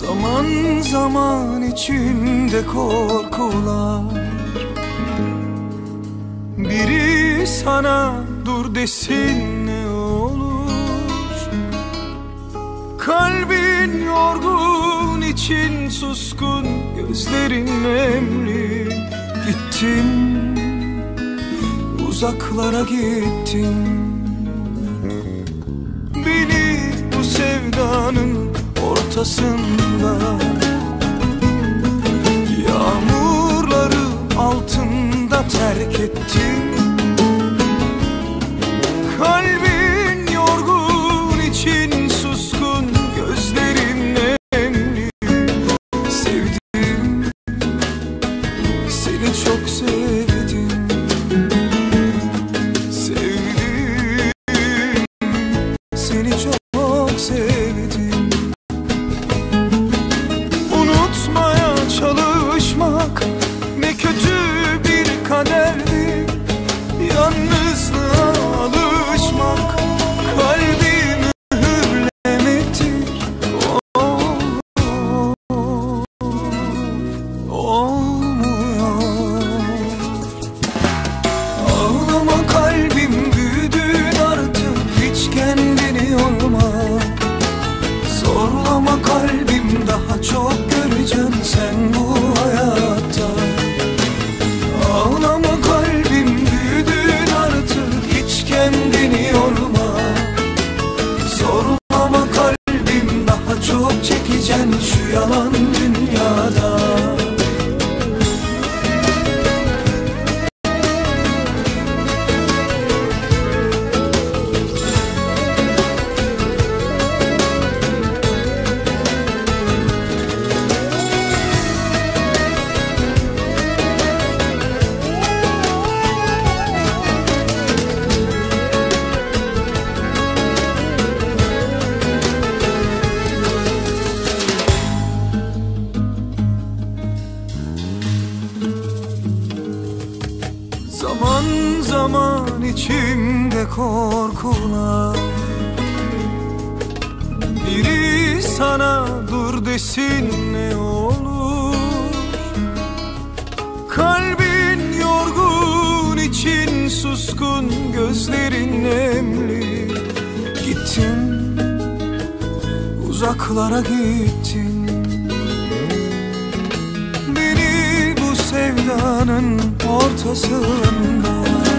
Zaman zaman içimde korkular. Biri sana dur desin ne olur. Kalbin yorgun için suskun Gözlerin nemli. Gittim uzaklara gittim. Beni bu sevdanın ortasında. Yağmurların altında terk ettim Kalbin yorgun için suskun gözlerin nemli. Sevdim seni çok sevdim. You. korkular Biri sana dur desin ne olur. Kalbin yorgun için suskun gözlerin nemli. Gittin uzaklara gittin. Beni bu sevdanın ortasında.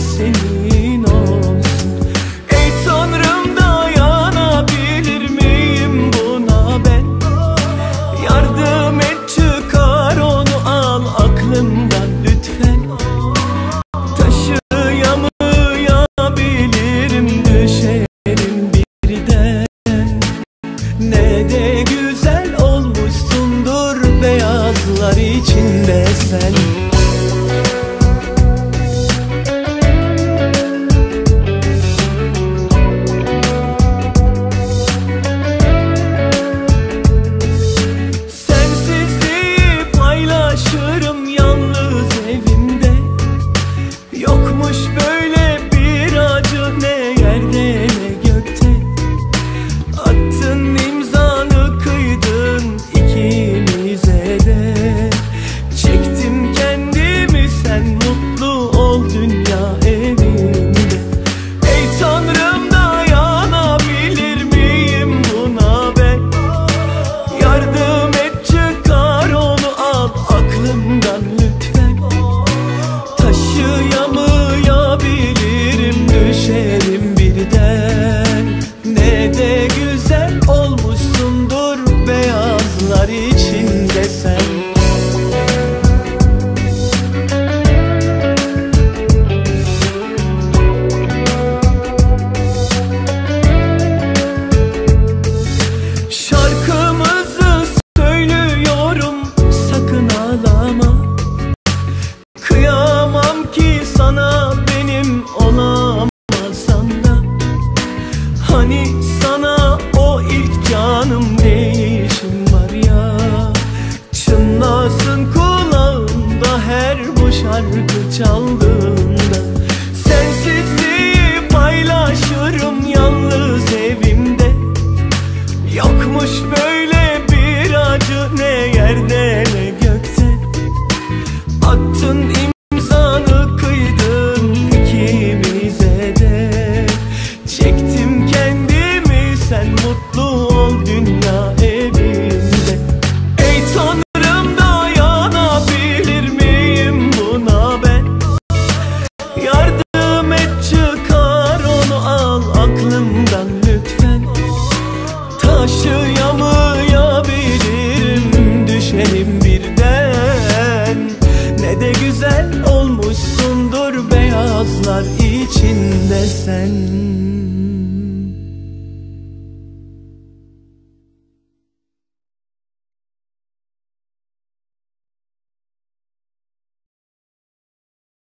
senin olsun. Ey Tanrım dayanabilir miyim buna ben? Yardım et çıkar onu al aklım. whisper de güzel olmuşsundur beyazlar içinde sen.